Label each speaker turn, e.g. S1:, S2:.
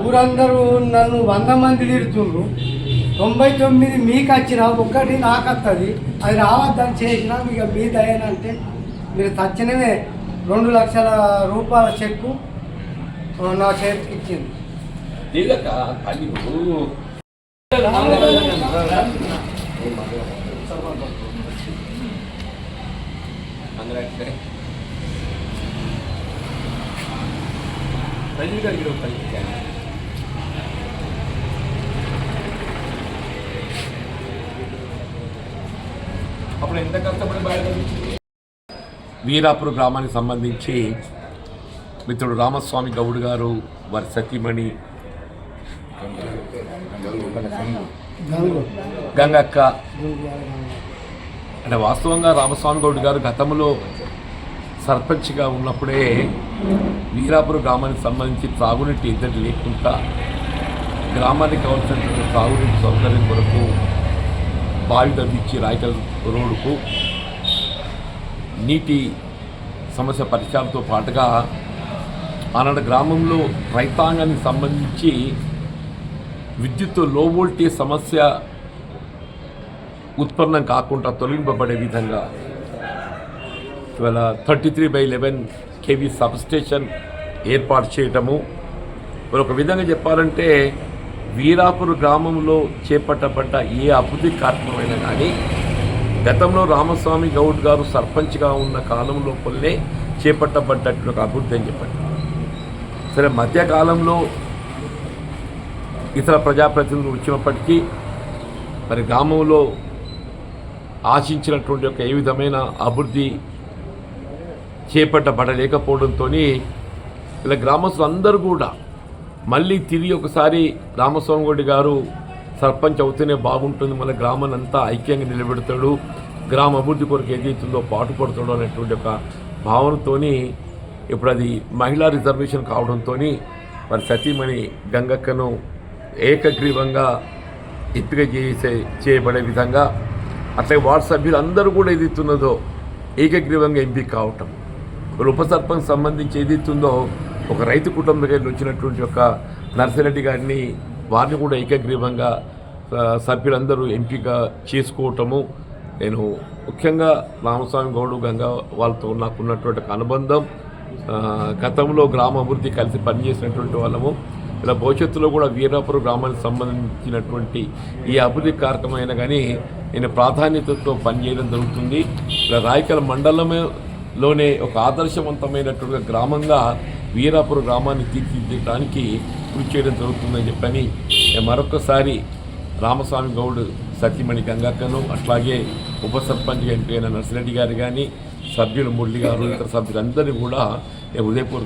S1: ఊరందరూ నన్ను వంద మంది తిడుతుండ్రు. తొంభై తొమ్మిది మీకు వచ్చిన ఒక్కటి నాకు వస్తుంది అది రావద్దని చేసిన ఇక మీ దయనంటే మీరు తక్షణమే రెండు లక్షల రూపాయల చెక్కు ఆ, నా చేతికి ఇచ్చింది
S2: నీళ్ళక పని అందరూ ప్రజలు గారికి ఒక పని చేయాలి. అప్పుడు ఎంత కష్టపడి బయట వీరాపురం గ్రామానికి సంబంధించి మిత్రుడు రామస్వామి గౌడ్ గారు వారి సతీమణి గంగక్క అంటే వాస్తవంగా రామస్వామి గౌడ్ గారు గతంలో సర్పంచ్గా ఉన్నప్పుడే వీరాపురం గ్రామానికి సంబంధించి త్రాగునీటి ఇద్దరు లేకుండా గ్రామానికి కావాల్సినటువంటి త్రాగునీటి సౌకర్యం కొరకు బావి తవ్వించి రాయకల్ రోడ్డుకు నీటి సమస్య పరిష్కారంతో పాటుగా ఆనాడు గ్రామంలో రైతాంగానికి సంబంధించి విద్యుత్లో వోల్టేజ్ సమస్య ఉత్పన్నం కాకుండా తొలగింపబడే విధంగా ఇవాళ thirty three by eleven KV substation ఏర్పాటు చేయటము. మరి ఒక విధంగా చెప్పాలంటే వీరాపూర్ గ్రామంలో చేపట్టబడ్డ ఏ అభివృద్ధి కార్యక్రమమైనా కానీ గతంలో రామస్వామి గౌడ్ గారు సర్పంచ్గా ఉన్న కాలంలో కొల్లే చేపట్టబడ్డట్లు ఒక అభివృద్ధి అని చెప్పండి. సరే మధ్యకాలంలో ఇతర ప్రజాప్రతినిధులు వచ్చినప్పటికీ మరి గ్రామంలో ఆశించినటువంటి ఒక ఏ విధమైన అభివృద్ధి చేపట్టబడలేకపోవడంతో ఇలా గ్రామస్తులు అందరూ కూడా మళ్ళీ తిరిగి ఒకసారి రామస్వామి గౌడి గారు సర్పంచ్ అవుతేనే బాగుంటుంది. మన గ్రామాన్ని అంతా ఐక్యంగా నిలబెడతాడు. గ్రామ అభివృద్ధి కొరకు ఏదైతుందో పాటుపడతాడు అనేటువంటి ఒక భావనతోని ఇప్పుడు అది మహిళా రిజర్వేషన్ కావడంతో మరి సతీమణి గంగక్కను ఏకగ్రీవంగా ఎంపిక చేసే చేయబడే విధంగా అట్లాగే వార్డు సభ్యులు అందరూ కూడా ఏదైతున్నదో ఏకగ్రీవంగా ఎంపిక కావటం మరి ఉప సర్పంచ్ సంబంధించి ఏదైతుందో ఒక రైతు కుటుంబం వచ్చినటువంటి ఒక నర్సిరెడ్డి గారిని వారిని కూడా ఏకగ్రీవంగా సభ్యులందరూ ఎంపిక చేసుకోవటము. నేను ముఖ్యంగా రామస్వామి గౌడు గంగా వాళ్ళతో నాకు ఉన్నటువంటి ఒక అనుబంధం. గతంలో గ్రామ అభివృద్ధి కలిసి పనిచేసినటువంటి వాళ్ళము. ఇలా భవిష్యత్తులో కూడా వీరాపురం గ్రామానికి సంబంధించినటువంటి ఈ అభివృద్ధి కార్యక్రమం కానీ నేను ప్రాధాన్యతతో పనిచేయడం జరుగుతుంది. ఇలా రాయకల మండలంలోనే ఒక ఆదర్శవంతమైనటువంటి గ్రామంగా వీరాపురం గ్రామాన్ని తీర్చిదిద్దడానికి కృషి చేయడం జరుగుతుందని చెప్పని మరొకసారి రామస్వామి గౌడ్ సతీమణి గంగాక్కను అట్లాగే ఉప సర్పంచ్ ఎంపీ అయిన నర్సిరెడ్డి గారు కానీ సభ్యులు మురళి గారు ఇతర సభ్యులందరినీ కూడా ఉదయపూర్